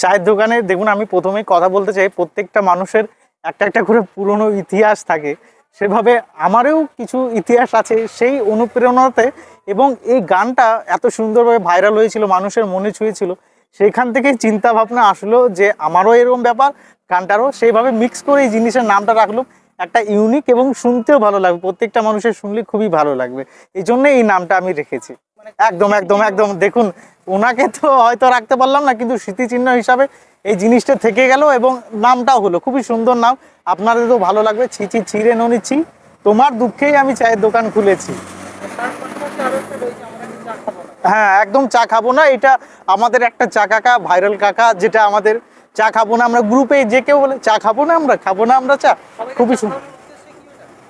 চায়ের দোকানে দেখুন, আমি প্রথমেই কথা বলতে চাই, প্রত্যেকটা মানুষের একটা একটা করে পুরনো ইতিহাস থাকে। সেভাবে আমারও কিছু ইতিহাস আছে সেই অনুপ্রেরণাতে এবং এই গানটা এত সুন্দরভাবে ভাইরাল হয়েছিল, মানুষের মনে ছুঁয়েছিল সেখান থেকে চিন্তা ভাবনা আসলো যে আমারও এরকম ব্যাপার, গানটারও সেইভাবে মিক্স করে এই জিনিসের নামটা রাখল একটা ইউনিক এবং শুনতেও ভালো লাগবে, প্রত্যেকটা মানুষের শুনলে খুবই ভালো লাগবে। এই জন্য এই নামটা আমি রেখেছি। একদম একদম একদম, দেখুন ওনাকে তো হয়তো রাখতে পারলাম না কিন্তু স্মৃতিচিহ্ন হিসাবে এই জিনিসটা থেকে গেল এবং নামটাও হলো। খুবই সুন্দর নাম। আপনাদের তো ভালো লাগবে। ছি ছি ছিঁড়ে ননি ছি। তোমার দুঃখেই আমি চায়ের দোকান খুলেছি। হ্যাঁ একদম চা খাব না। এটা আমাদের একটা চা কাকা ভাইরাল কাকা যেটা আমাদের চা খাব না। আমরা গ্রুপে যে কেউ বলে চা খাব না আমরা? খাব না আমরা চা? খুবই সুন্দর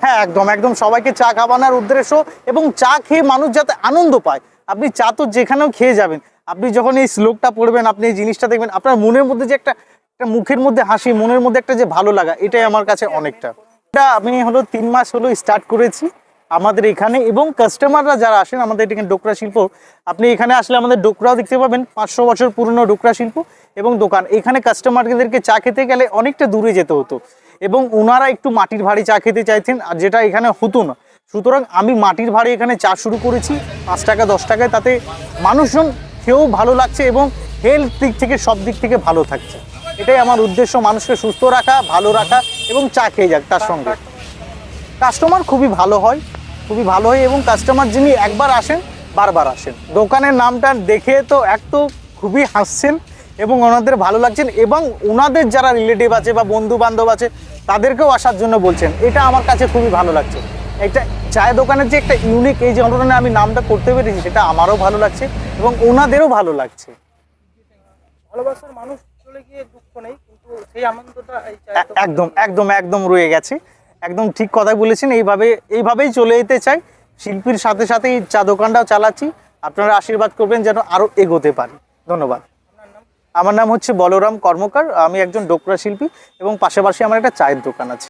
হ্যাঁ একদম একদম সবাইকে চা খাওয়ানোর উদ্দেশ্য এবং চা খেয়ে মানুষ যাতে আনন্দ পায়। আপনি চা তো যেখানেও খেয়ে যাবেন। আপনি যখন এই শ্লোকটা পড়বেন, আপনি এই জিনিসটা দেখবেন, আপনার মনের মধ্যে যে একটা একটা মুখের মধ্যে হাসি, মনের মধ্যে একটা যে ভালো লাগা, এটাই আমার কাছে অনেকটা। এটা আমি হলো তিন মাস হলো স্টার্ট করেছি আমাদের এখানে এবং কাস্টমাররা যারা আসেন, আমাদের এখানে ডোকরা শিল্প, আপনি এখানে আসলে আমাদের ডোকরাও দেখতে পাবেন, পাঁচশো বছর পুরনো ডোকরা শিল্প এবং দোকান। এখানে কাস্টমারদেরকে চা খেতে গেলে অনেকটা দূরে যেতে হতো এবং ওনারা একটু মাটির ভারী চা খেতে চাইতেন, আর যেটা এখানে হতো না। সুতরাং আমি মাটির ভাড়ি এখানে চাষ শুরু করেছি, পাঁচ টাকা, দশ টাকায়, তাতে মানুষজন খেয়েও ভালো লাগছে এবং হেলথ দিক থেকে সব দিক থেকে ভালো থাকছে। এটাই আমার উদ্দেশ্য, মানুষকে সুস্থ রাখা, ভালো রাখা এবং চা খেয়ে যাক তার সঙ্গে। কাস্টমার খুবই ভালো হয়, খুবই ভালো হয় এবং কাস্টমার যিনি একবার আসেন, বারবার আসেন। দোকানের নামটা দেখে তো এক তো খুবই হাসছেন এবং ওনাদের ভালো লাগছেন এবং ওনাদের যারা রিলেটিভ আছে বা বন্ধু বান্ধব আছে, তাদেরকেও আসার জন্য বলছেন। এটা আমার কাছে খুবই ভালো লাগছে। একটা চায়ের দোকানের যে একটা ইউনিক এই যে অনুরণে আমি নামটা করতে পেরেছি সেটা আমারও ভালো লাগছে এবং ওনাদেরও ভালো লাগছে। ভালোবাসার মানুষ চলে গিয়ে দুঃখ নেই কিন্তু সেই আনন্দটা একদম একদম একদম রয়ে গেছে। একদম ঠিক কথাই বলেছেন এইভাবে এইভাবেই চলে যেতে চাই। শিল্পীর সাথে সাথে এই চা দোকানটাও চালাচ্ছি। আপনারা আশীর্বাদ করবেন যেন আরও এগোতে পারি। ধন্যবাদ। আমার নাম হচ্ছে বলরাম কর্মকার আমি একজন ডোকরা শিল্পী এবং পাশাপাশি আমার একটা চায়ের দোকান আছে।